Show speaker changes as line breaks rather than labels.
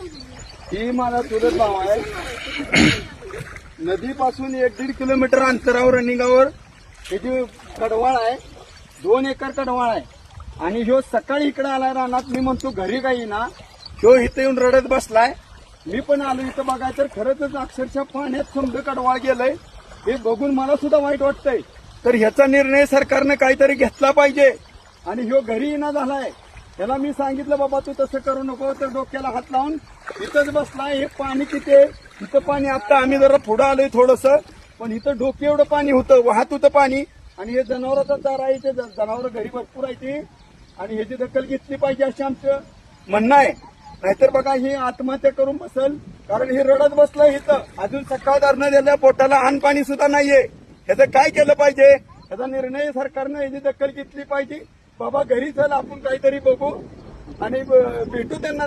ही मला चुलत भाव आहे. नदीपासून एक दीड किलोमीटर अंतरावर रनिंगावर. हे जी कडवाळ आहे. दोन एकर कडवाळ आहे. आणि ह्यो सकाळी इकडे आला रानात. मी म्हणतो घरी काही ना. ह्यो इथे येऊन रडत बसलाय. मी पण आलो इथं बघाय तर खरंच अक्षरशः पाण्यात समजा कडवाळ गेलंय. हे बघून मला सुद्धा वाईट वाटतंय. तर ह्याचा निर्णय सरकारनं काहीतरी घेतला पाहिजे. आणि ह्यो घरी येणं झालाय. त्याला मी सांगितलं बाबा तू तसं करू नको तर डोक्याला हात लावून इथंच बसला हे पाणी किती आहे? इथं पाणी आता आम्ही जरा पुढं आलोय थोडस पण इथं डोके एवढं पाणी होतं वाहत होतं पाणी. आणि हे जनावराचा चारा आहे ते जनावर घरी भरपूर आहे ते. आणि ह्याची दखल घेतली पाहिजे असे आमचं म्हणणं आहे. नाहीतर बघा हे आत्महत्या करून बसल. कारण हे रडत बसलं इथं. अजून सकाळ धरणं दिल्या पोटाला अन्न पाणी सुद्धा नाहीये. ह्याचं काय केलं पाहिजे? ह्याचा निर्णय सरकारनं याची दखल घेतली पाहिजे. बाबा घरी चल आपण काहीतरी बघू. आणि भेटू त्यांना